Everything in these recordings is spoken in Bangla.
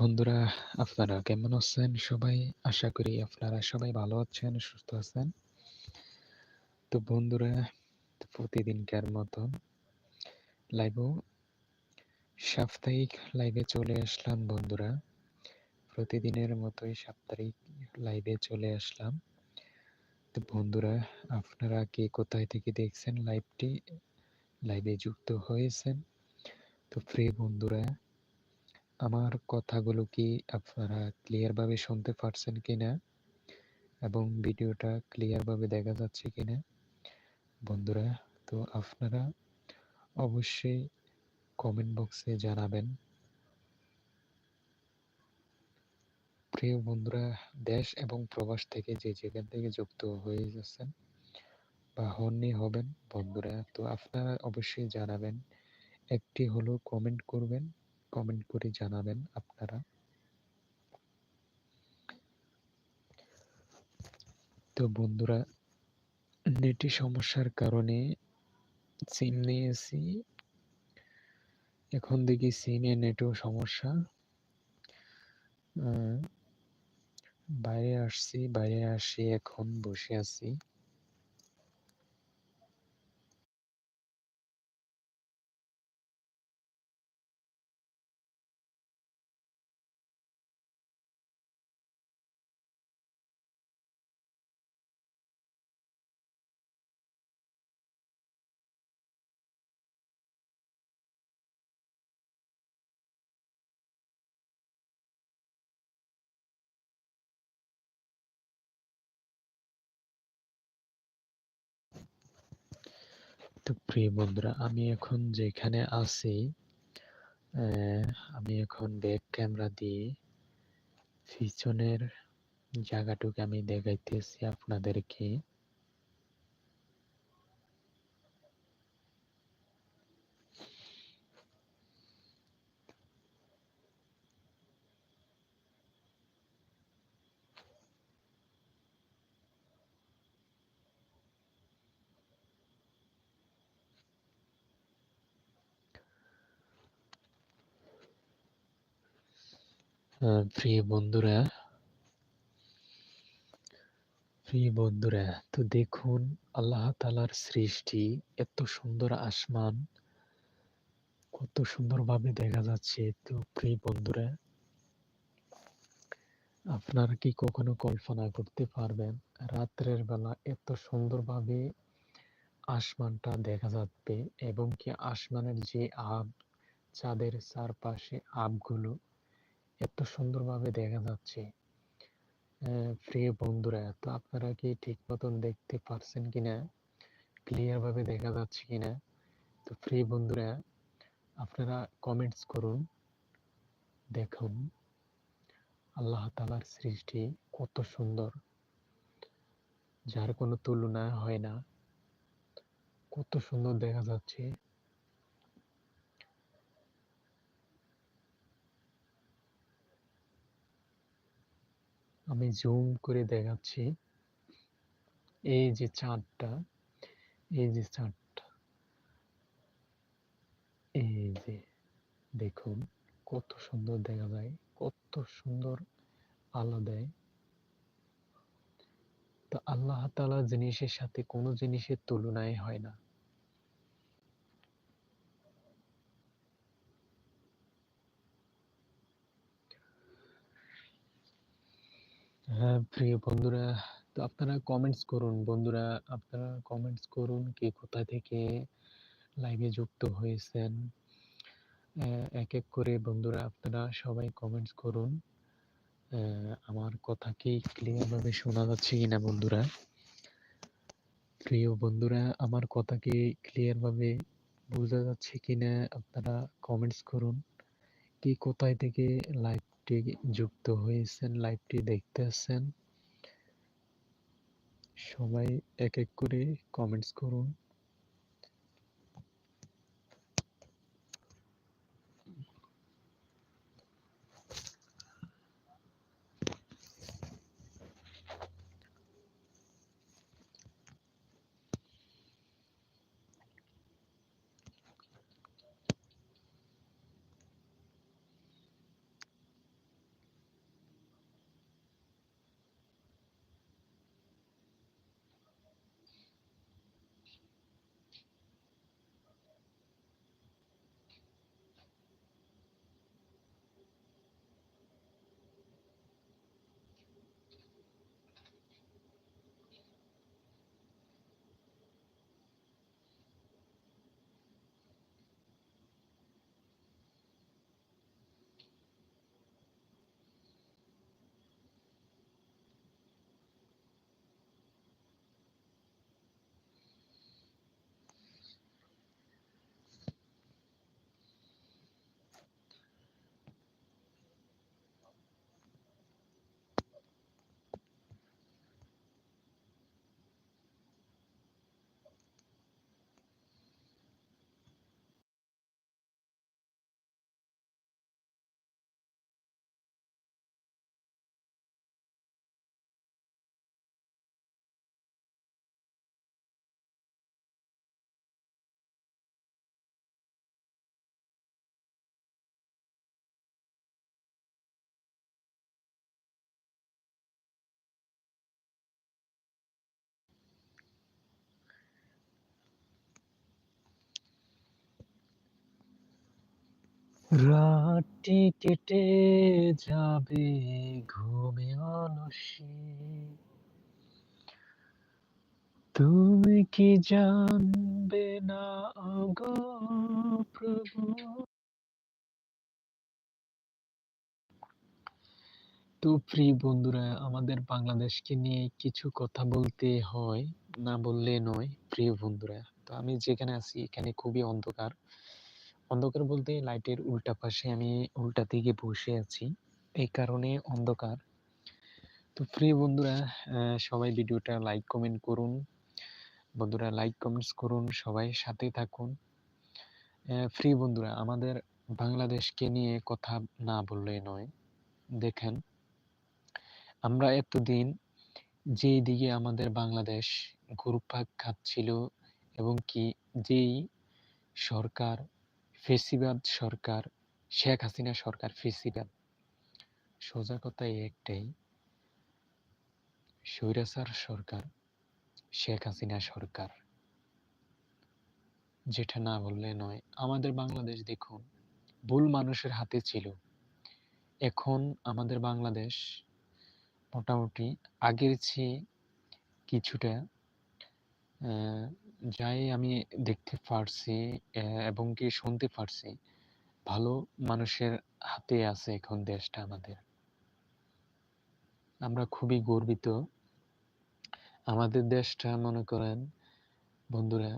বন্ধুরা, আপনারা কেমন আছেন? সবাই আশা করি আপনারা সবাই ভালো আছেন, সুস্থ আছেন। তো বন্ধুরা, প্রতিদিনকার মতন লাইভও সাপ্তাহিক লাইভে চলে আসলাম বন্ধুরা। প্রতিদিনের মতোই সাপ্তাহিক লাইভে চলে আসলাম। তো বন্ধুরা, আপনারা কে কোথায় থেকে দেখছেন লাইভটি লাইভে যুক্ত হয়েছেন। তো ফ্রি বন্ধুরা আমার কথাগুলো কি আপনারা ক্লিয়ারভাবে শুনতে পারছেন কিনা? এবং ভিডিওটা ক্লিয়ারভাবে দেখা যাচ্ছে কিনা? বন্ধুরা, তো আপনারা অবশ্যই কমেন্ট বক্সে জানাবেন। প্রিয় বন্ধুরা, দেশ এবং প্রবাস থেকে যে যেখান থেকে যুক্ত হয়ে যাচ্ছেন বা হননি হবেন, বন্ধুরা, তো আপনারা অবশ্যই জানাবেন। একটি হলো কমেন্ট করবেন কমেন্ট করে জানাবেন আপনারা। তো বন্ধুরা নেটি সমস্যার কারণে সিম নিয়েছি। এখন দেখি সিমে নেটও সমস্যা। বাইরে আসছি, বাইরে আসি এখন বসে আছি। তো প্রিয় বন্ধুরা, আমি এখন যেখানে আছি আমি এখন ব্যাক ক্যামেরা দিয়ে পিছনের জায়গাটুকু আমি দেখাইতেছি আপনাদেরকে। প্রিয় বন্ধুরা প্রিয় বন্ধুরা, তো দেখুন, আল্লাহ তালার সৃষ্টি এত সুন্দর আসমান, কত সুন্দরভাবে দেখা যাচ্ছে। তো প্রিয় বন্ধুরা, আপনারা কি কখনো কল্পনা করতে পারবেন, রাত্রের বেলা এত সুন্দরভাবে আসমানটা দেখা যাবে এবং কি আসমানের যে আব, চাঁদের চারপাশে আবগুলো এত সুন্দরভাবে দেখা যাচ্ছে প্রিয় বন্ধুরা, তো আপনারা কি ঠিক মতন দেখতে পারছেন কিনা? ক্লিয়ার ভাবে দেখা যাচ্ছে কিনা? তো প্রিয় বন্ধুরা, আপনারা কমেন্টস করুন, দেখুন, আল্লাহ তালার সৃষ্টি কত সুন্দর। যার কোনো তুলনা হয় না, কত সুন্দর দেখা যাচ্ছে। আমি জুম করে দেখাচ্ছি। এই যে চাঁদটা, এই যে চাঁদটা, এই যে দেখুন কত সুন্দর দেখা যায়, কত সুন্দর আলো দেয়। তো আল্লাহ তালা জিনিসের সাথে কোনো জিনিসের তুলনায় হয় না। হ্যাঁ প্রিয় বন্ধুরা, তো আপনারা কমেন্টস করুন। বন্ধুরা, আপনারা কমেন্টস করুন কে কোথা থেকে লাইভে যুক্ত হয়েছেন। এক এক করে বন্ধুরা আপনারা সবাই কমেন্টস করুন। আমার কথা কি ক্লিয়ারভাবে শোনা যাচ্ছে কিনা বন্ধুরা? প্রিয় বন্ধুরা, আমার কথা কি ক্লিয়ারভাবে বোঝা যাচ্ছে কিনা আপনারা কমেন্টস করুন। কি কোথায় থেকে লাইভ লাইভটি যুক্ত হয়েছেন লাইভটি দেখতেছেন সবাই এক এক করে কমেন্টস করুন। রাতটি কেটে যাবে ঘুমে অলসে তুমি কি জানবে না গো প্রভু? তো প্রিয় বন্ধুরা, আমাদের বাংলাদেশকে নিয়ে কিছু কথা বলতে হয়, না বললে নয়, প্রিয় বন্ধুরা। তো আমি যেখানে আছি, এখানে খুবই অন্ধকার। অন্ধকার বলতে লাইটের উল্টা পাশে আমি উল্টা দিকে বসে আছি। এই কারণে অন্ধকার। তো প্রিয় বন্ধুরা সবাই ভিডিওটা লাইক কমেন্ট করুন। বন্ধুরা লাইক কমেন্টস করুন, সবাই সাথে থাকুন। ফ্রি বন্ধুরা, আমাদের বাংলাদেশকে নিয়ে কথা না বললে নয়। দেখেন, আমরা এতদিন যেই দিকে আমাদের বাংলাদেশ ঘুরপাক খাচ্ছিল এবং কি যেই সরকার ফেসিবাদ সরকার, শেখ হাসিনা সরকার ফেসিবাদ। সোজা কথা একটাই, স্বৈরাচার সরকার, শেখ হাসিনা সরকার। যেটা না বললে নয়, আমাদের বাংলাদেশ দেখুন, ভুল মানুষের হাতে ছিল। এখন আমাদের বাংলাদেশ মোটামুটি আগের চেয়ে কিছুটা যাই আমি দেখতে পারছি এবং কি শুনতে পারছি, ভালো মানুষের হাতে আছে এখন দেশটা আমাদের। আমরা খুবই গর্বিত। আমাদের দেশটা মনে করেন, বন্ধুরা,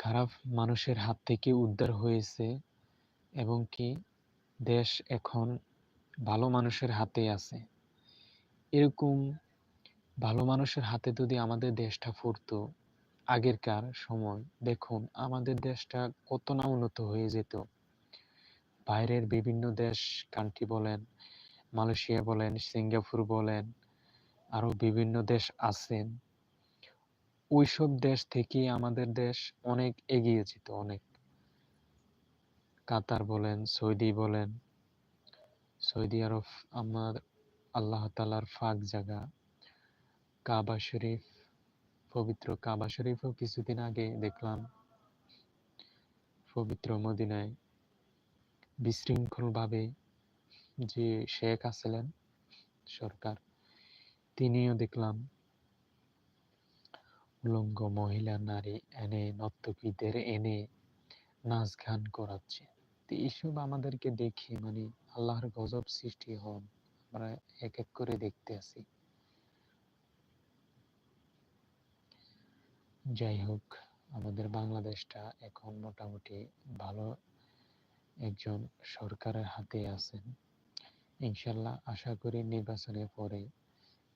খারাপ মানুষের হাত থেকে উদ্ধার হয়েছে, এবং কি দেশ এখন ভালো মানুষের হাতে আছে। এরকম ভালো মানুষের হাতে যদি আমাদের দেশটা ফুরতো আগেরকার সময়। দেখুন, আমাদের দেশটা কত না উন্নত হয়ে যেত। বাইরের বিভিন্ন দেশ কান্ট্রি বলেন, মালয়েশিয়া বলেন, সিঙ্গাপুর বলেন, আরও বিভিন্ন দেশ আছেন। ওইসব দেশ থেকে আমাদের দেশ অনেক এগিয়ে যেত, অনেক। কাতার বলেন, সৌদি বলেন, সৌদি আরব আমার আল্লাহ তালার ফাঁক জায়গা, কাবা শরীফ পবিত্র কাবা শরীফও কিছুদিন আগে দেখলাম। পবিত্র মদিনায় বিশৃঙ্খলভাবে যে শেখ আছিলেন সরকার, তিনিও দেখলাম উলঙ্গ মহিলা, নারী এনে নর্তকীদের এনে নাচ গান করাচ্ছে। এইসব আমাদেরকে দেখে মানে আল্লাহর গজব সৃষ্টি হন। আমরা এক এক করে দেখতে আছি যাই হোক, আমাদের বাংলাদেশটা এখন মোটামুটি ভালো একজন সরকারের হাতে আছেন। ইনশাল্লাহ আশা করি নির্বাচনের পরে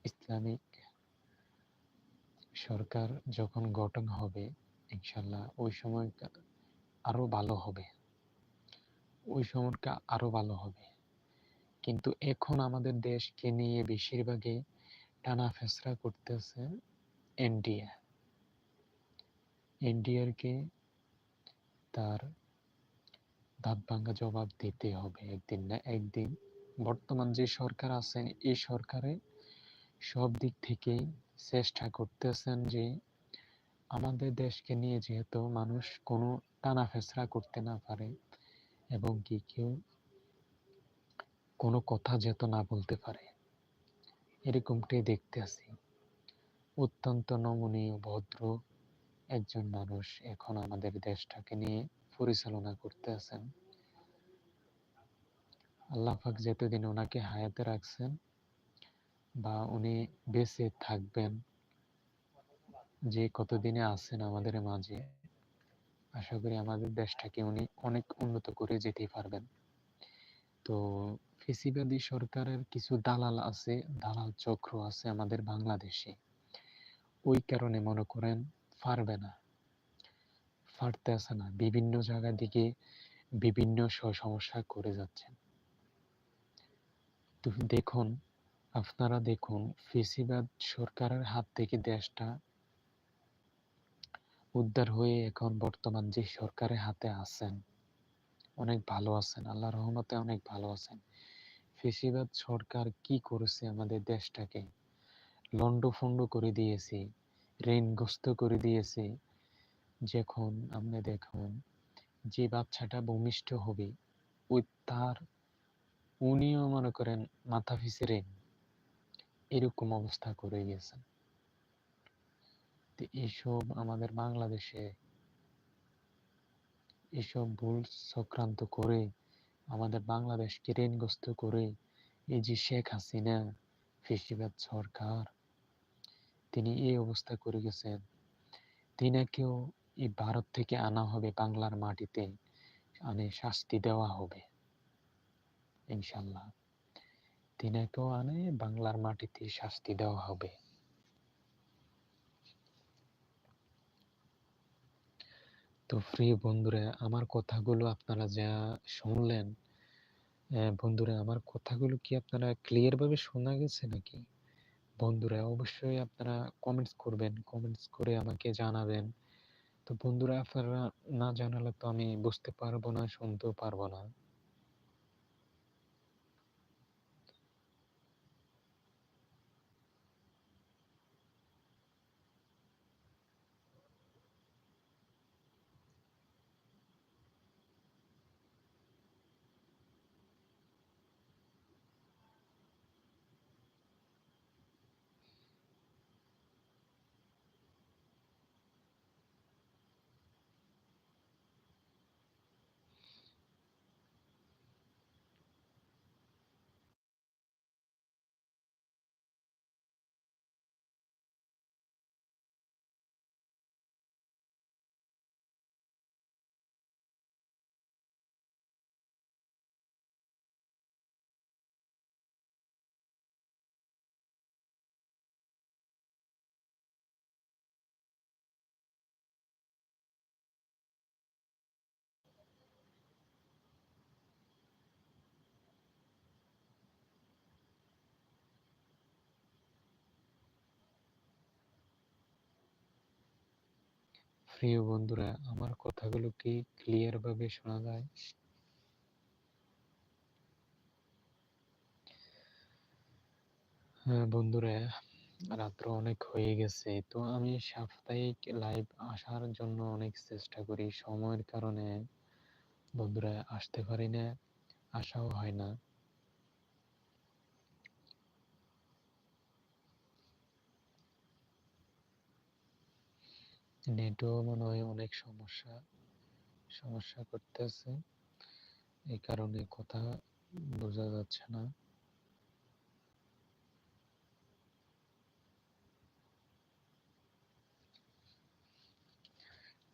ইসলামিক সরকার যখন গঠন হবে, ইনশাল্লাহ ওই সময় আরও ভালো হবে। ওই সময়টা আরও ভালো হবে। কিন্তু এখন আমাদের দেশকে নিয়ে বেশিরভাগই টানা ফেসরা করতেছে এনডিএ। এনডিআরকে তার দাঁত ভাঙ্গা জবাব দিতে হবে একদিন না একদিন। বর্তমান যে সরকার আছেন এই সরকারে সব দিক থেকেই চেষ্টা করতেছেন যে আমাদের দেশকে নিয়ে যেহেতু মানুষ কোনো টানা ফেসরা করতে না পারে এবং কি কেউ কোনো কথা যেত না বলতে পারে, এরকমটাই দেখতে আছি। অত্যন্ত নমনীয়, ভদ্র একজন মানুষ এখন আমাদের দেশটাকে নিয়ে পরিচালনা করতে আছেন। আল্লাহ পাক যতদিন ওনাকে হায়াতে রাখছেন বা উনি বেঁচে থাকবেন, যে কতদিনে আছেন আমাদের মাঝে, আশা করি আমাদের দেশটাকে উনি অনেক উন্নত করে যেতে পারবেন। তো ফেসিবাদী সরকারের কিছু দালাল আছে, দালাল চক্র আছে আমাদের বাংলাদেশে। ওই কারণে মনে করেন পারবে না। পারতে আসে না। বিভিন্ন জায়গা দিকে বিভিন্ন সমস্যা করে যাচ্ছেন। তো দেখুন, আপনারা দেখুন, ফেসিবাদ সরকারের হাত থেকে দেশটা উদ্ধার হয়ে এখন বর্তমান যে সরকারের হাতে আছেন, অনেক ভালো আছেন আল্লাহ রহমতে অনেক ভালো আছেন। ফেসিবাদ সরকার কি করেছে আমাদের দেশটাকে লন্ডফন্ড করে দিয়েছে। ঋণগ্রস্ত করে দিয়েছে। যখন আপনি দেখুন, যে বাচ্চাটা ভূমিষ্ঠ হবে, ওই তার উনিও মনে করেন মাথা পিছিয়ে এরকম অবস্থা করে গেছেন। এইসব আমাদের বাংলাদেশে এসব ভুল চক্রান্ত করে, আমাদের বাংলাদেশকে ঋণগ্রস্ত করে, এই যে শেখ হাসিনা, ফেসিবাদ সরকার তিনি এই অবস্থা করে গেছেন। তিনাকেও এই ভারত থেকে আনা হবে, বাংলার মাটিতে আনে শাস্তি দেওয়া হবে, ইনশাল্লাহ। তিনাকেও আনে, বাংলার মাটিতে শাস্তি দেওয়া হবে। তো প্রিয় বন্ধুরা, আমার কথাগুলো আপনারা যা শুনলেন বন্ধুরা, আমার কথাগুলো কি আপনারা ক্লিয়ার ভাবে শোনা গেছে নাকি? বন্ধুরা, অবশ্যই আপনারা কমেন্টস করবেন। কমেন্টস করে আমাকে জানাবেন। তো বন্ধুরা, আপনারা না জানালে তো আমি বুঝতে পারব না, শুনতেও পারব না। প্রিয় বন্ধুরা, আমার কথাগুলো কি ক্লিয়ার ভাবে শোনা যায়? হ্যাঁ বন্ধুরা, রাত্র অনেক হয়ে গেছে। তো আমি সাপ্তাহিক লাইভ আসার জন্য অনেক চেষ্টা করি। সময়ের কারণে বন্ধুরা, আসতে পারি না, আসাও হয় না। নেটও মনে হয় অনেক সমস্যা সমস্যা করতেছে। এই কারণে কথা বোঝা যাচ্ছে না।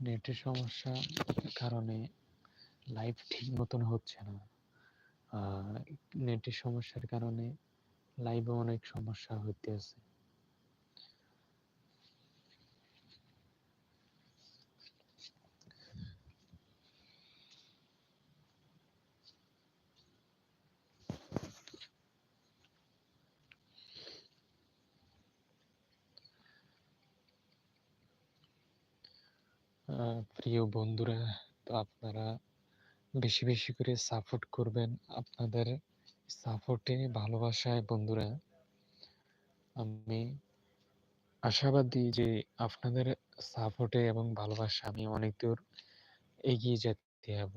নেটের সমস্যা কারণে লাইভ ঠিক মতন হচ্ছে না। নেটের সমস্যার কারণে লাইভে অনেক সমস্যা হইতেছে। প্রিয় বন্ধুরা, তো আপনারা বেশি বেশি করে সাপোর্ট করবেন আপনাদের সাপোর্টে ভালোবাসায় বন্ধুরা। আমি আশাবাদী যে আপনাদের সাপোর্টে এবং ভালোবাসা আমি অনেক দূর এগিয়ে যেতে হব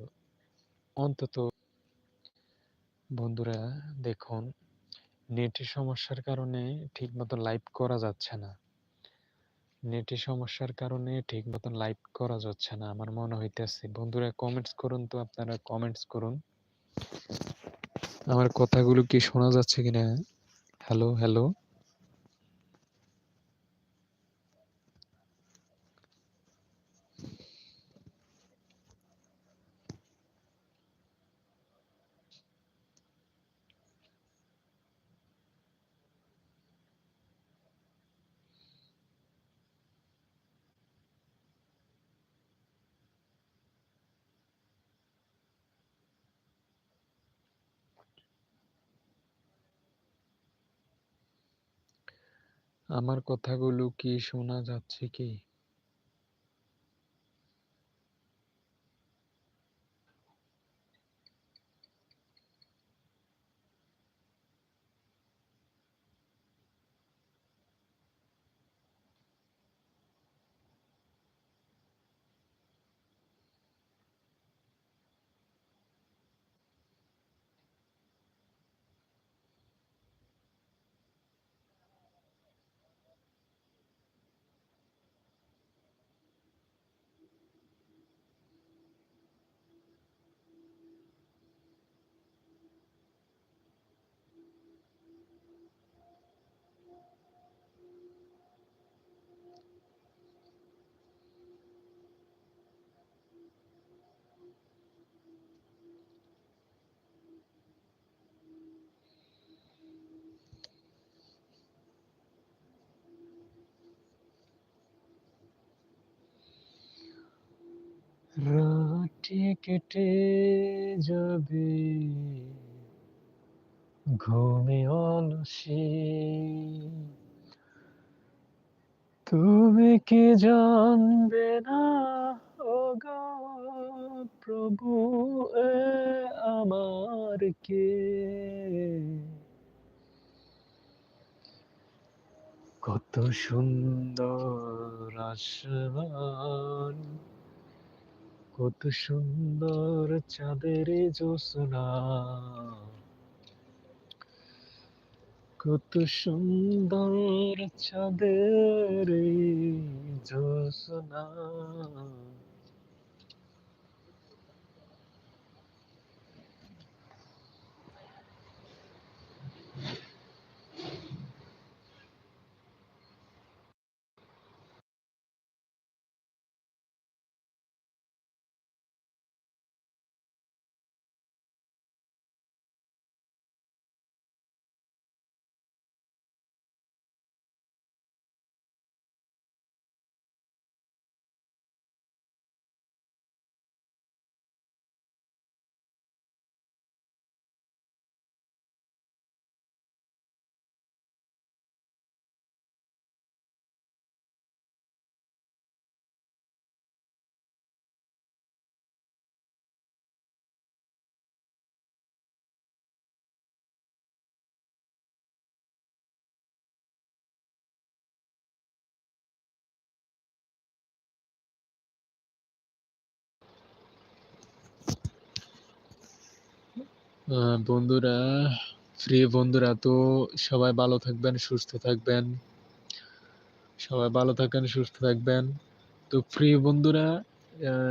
অন্তত বন্ধুরা, দেখুন, নেটের সমস্যার কারণে ঠিক মতো লাইভ করা যাচ্ছে না। নেটের সমস্যার কারণে ঠিক মতন লাইভ করা যাচ্ছে না, আমার মনে হইতেছে। বন্ধুরা কমেন্টস করুন তো, আপনারা কমেন্টস করুন। আমার কথাগুলো কি শোনা যাচ্ছে কিনা? হ্যালো হ্যালো আমার কথাগুলো কি শোনা যাচ্ছে কি? রাতে কেটে যাবে ঘুমে অলসে তুমি কি জানবে না ও গো প্রভু এ আমার কে কত সুন্দর আসমান কত সুন্দর চাঁদের জোসনা কত সুন্দর চাঁদের জোসনা বন্ধুরা, প্রিয় বন্ধুরা, তো সবাই ভালো থাকবেন, সুস্থ থাকবেন। সবাই ভালো থাকবেন সুস্থ থাকবেন। তো প্রিয় বন্ধুরা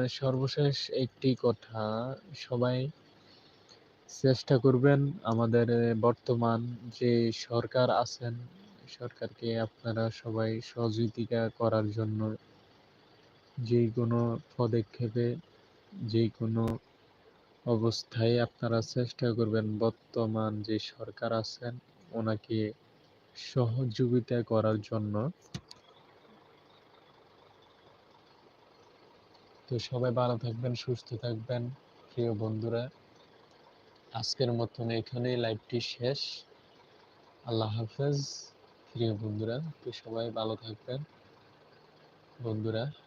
সর্বশেষ একটি কথা, সবাই চেষ্টা করবেন আমাদের বর্তমান যে সরকার আছেন, সরকারকে আপনারা সবাই সহযোগিতা করার জন্য যে কোনো পদক্ষেপে, যে কোনো অবস্থায় আপনারা চেষ্টা করবেন বর্তমান যে সরকার আছেন, ওনাকে সহযোগিতা করার জন্য। তো সবাই ভালো থাকবেন, সুস্থ থাকবেন। প্রিয় বন্ধুরা, আজকের মতন এখানেই লাইভটি শেষ। আল্লাহ হাফেজ। প্রিয় বন্ধুরা, তো সবাই ভালো থাকবেন। বন্ধুরা